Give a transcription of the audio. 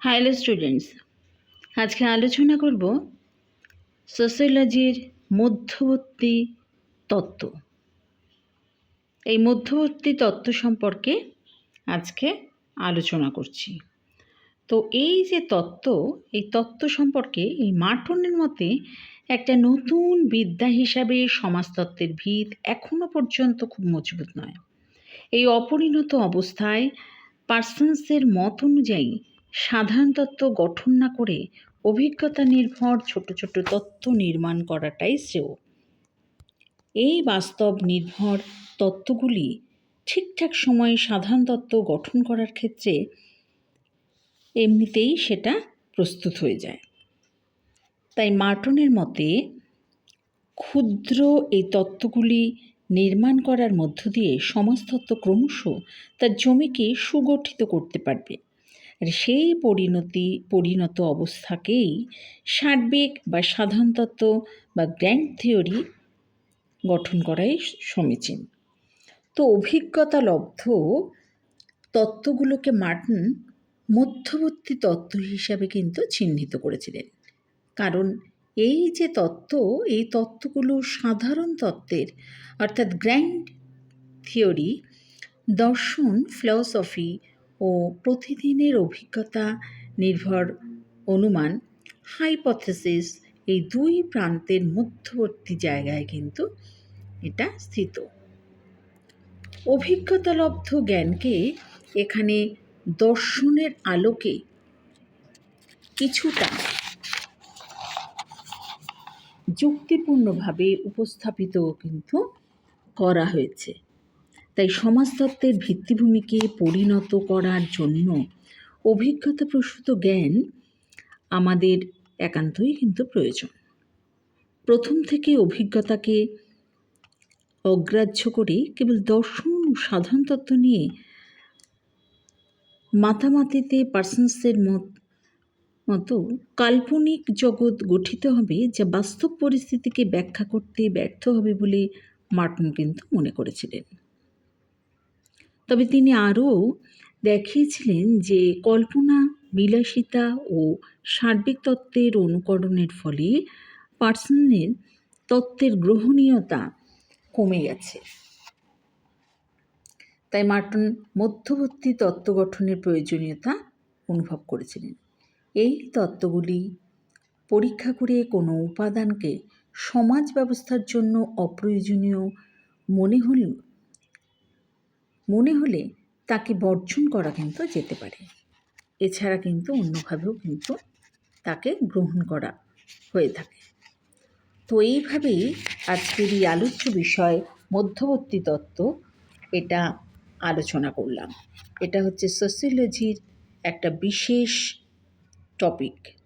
Hello students আজকে আলোচনা করব সোসিওলজির মধ্যবর্তী তত্ত্ব। এই মধ্যবর্তী তত্ত্ব সম্পর্কে আজকে আলোচনা করছি। তো এই যে তত্ত্ব, এই তত্ত্ব সম্পর্কে এই মার্টনের মতে একটা নতুন বিদ্যা হিসাবে সমাজতত্ত্বের ভিত এখনও পর্যন্ত খুব মজবুত নয়। এই অপরিণত অবস্থায় পার্সনসের মত অনুযায়ী সাধারণ তত্ত্ব গঠন না করে অভিজ্ঞতা নির্ভর ছোট ছোট তত্ত্ব নির্মাণ করাটাই শ্রেয়। এই বাস্তব নির্ভর তত্ত্বগুলি ঠিকঠাক সময়ে সাধারণ তত্ত্ব গঠন করার ক্ষেত্রে এমনিতেই সেটা প্রস্তুত হয়ে যায়। তাই মার্টনের মতে, ক্ষুদ্র এই তত্ত্বগুলি নির্মাণ করার মধ্য দিয়ে সমাজতত্ত্ব ক্রমশ তার জমিকে সুগঠিত করতে পারবে। সেই পরিণতি, পরিণত অবস্থাকেই সার্বিক বা সাধারণ তত্ত্ব বা গ্র্যান্ড থিওরি গঠন করাই সমীচীন। তো অভিজ্ঞতা লব্ধ তত্ত্বগুলোকে মার্টন মধ্যবর্তী তত্ত্ব হিসাবে কিন্তু চিহ্নিত করেছিলেন। কারণ এই যে তত্ত্ব, এই তত্ত্বগুলো সাধারণ তত্ত্বের, অর্থাৎ গ্র্যান্ড থিওরি, দর্শন, ফিলসফি ও প্রতিদিনের অভিজ্ঞতা নির্ভর অনুমান হাইপথেসিস এই দুই প্রান্তের মধ্যবর্তী জায়গায় কিন্তু এটা স্থিত। অভিজ্ঞতালব্ধ জ্ঞানকে এখানে দর্শনের আলোকে কিছুটা যুক্তিপূর্ণভাবে উপস্থাপিত কিন্তু করা হয়েছে। তাই সমাজতত্ত্বের ভিত্তিভূমিকে পরিণত করার জন্য অভিজ্ঞতা প্রসূত জ্ঞান আমাদের একান্তই কিন্তু প্রয়োজন। প্রথম থেকে অভিজ্ঞতাকে অগ্রাহ্য করে কেবল দর্শন ও সাধারণ তত্ত্ব নিয়ে মাতামাতিতে পার্সনসের মত, মতো কাল্পনিক জগৎ গঠিত হবে যা বাস্তব পরিস্থিতিকে ব্যাখ্যা করতে ব্যর্থ হবে বলে মার্টন কিন্তু মনে করেছিলেন। তবে তিনি আরও দেখিয়েছিলেন যে কল্পনা, বিলাসিতা ও সার্বিক তত্ত্বের অনুকরণের ফলে পার্সনের তত্ত্বের গ্রহণীয়তা কমে গেছে। তাই মার্টন মধ্যবর্তী তত্ত্ব গঠনের প্রয়োজনীয়তা অনুভব করেছিলেন। এই তত্ত্বগুলি পরীক্ষা করে কোনো উপাদানকে সমাজ ব্যবস্থার জন্য অপ্রয়োজনীয় মনে হল মনে হলে তাকে বর্জন করা কিন্তু যেতে পারে। এছাড়া কিন্তু অন্যভাবেও কিন্তু তাকে গ্রহণ করা হয়ে থাকে। তো এইভাবেই আজকের এই আলোচ্য বিষয় মধ্যবর্তী তত্ত্ব, এটা আলোচনা করলাম। এটা হচ্ছে সোসিওলজির একটা বিশেষ টপিক